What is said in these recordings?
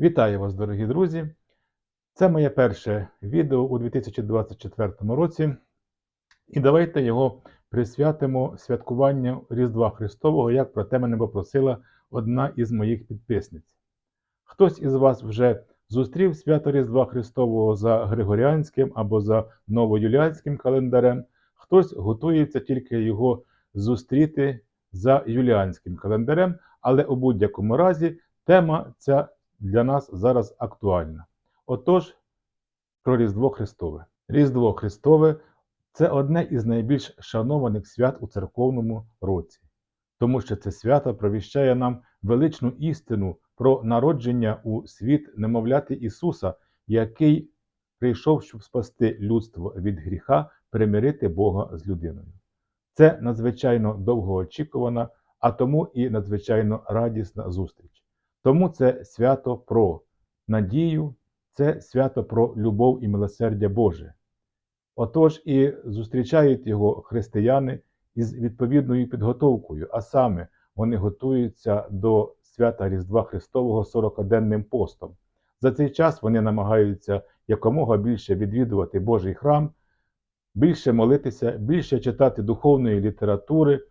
Вітаю вас, дорогі друзі! Це моє перше відео у 2024 році, і давайте його присвятимо святкуванню Різдва Христового, як про те мене попросила одна із моїх підписниць. Хтось із вас вже зустрів свято Різдва Христового за Григоріанським або за новоюліанським календарем, хтось готується тільки його зустріти за юліанським календарем, але у будь-якому разі тема ця для нас зараз актуальна. Отож, про Різдво Христове. Різдво Христове це одне із найбільш шанованих свят у церковному році, тому що це свято провіщає нам величну істину про народження у світ немовляти Ісуса, який прийшов, щоб спасти людство від гріха, примирити Бога з людиною. Це надзвичайно довгоочікувана, а тому і надзвичайно радісна зустріч. Тому це свято про надію, це свято про любов і милосердя Боже. Отож і зустрічають його християни із відповідною підготовкою, а саме вони готуються до свята Різдва Христового 40-денним постом. За цей час вони намагаються якомога більше відвідувати Божий храм, більше молитися, більше читати духовної літератури,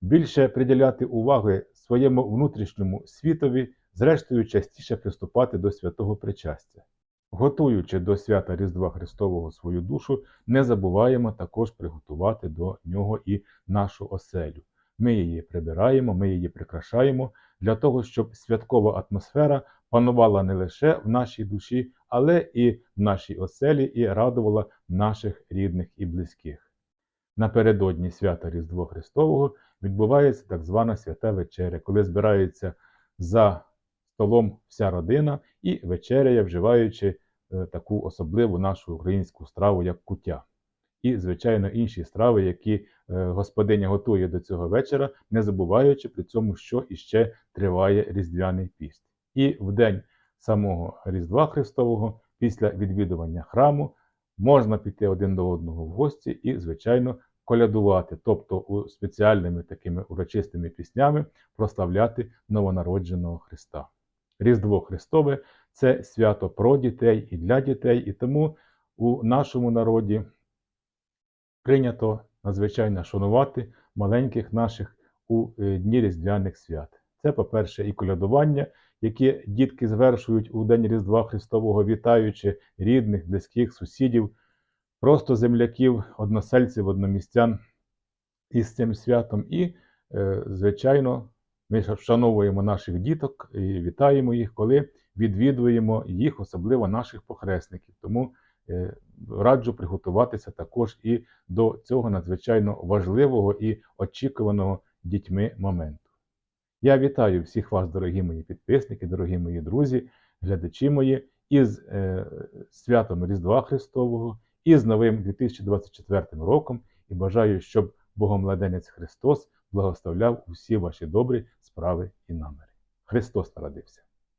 більше приділяти уваги своєму внутрішньому світові, зрештою частіше приступати до святого причастя. Готуючи до свята Різдва Христового свою душу, не забуваємо також приготувати до нього і нашу оселю. Ми її прибираємо, ми її прикрашаємо для того, щоб святкова атмосфера панувала не лише в нашій душі, але і в нашій оселі і радувала наших рідних і близьких. Напередодні свята Різдво Христового відбувається так звана свята вечеря, коли збирається за столом вся родина і вечеряє, вживаючи е, таку особливу нашу українську страву, як куття. І, звичайно, інші страви, які е, господиня готує до цього вечора, не забуваючи при цьому, що іще триває Різдвяний піст. І в день самого Різдва Христового, після відвідування храму, можна піти один до одного в гості і, звичайно, колядувати, тобто спеціальними такими урочистими піснями прославляти новонародженого Христа. Різдво Христове це свято про дітей і для дітей, і тому у нашому народі прийнято надзвичайно шанувати маленьких наших у е, дні різдвяних свят. Це, по-перше, і колядування, які дітки звершують у День Різдва Христового, вітаючи рідних, близьких, сусідів, просто земляків, односельців, одномістян із цим святом. І, е, звичайно, ми вшановуємо наших діток і вітаємо їх, коли відвідуємо їх, особливо наших похресників. Тому е, раджу приготуватися також і до цього надзвичайно важливого і очікуваного дітьми моменту. Я вітаю всіх вас, дорогі мої підписники, дорогі мої друзі, глядачі мої, із е, святом Різдва Христового, і з новим 2024 роком, і бажаю, щоб Богомладенець Христос благословляв усі ваші добрі справи і наміри. Христос народився!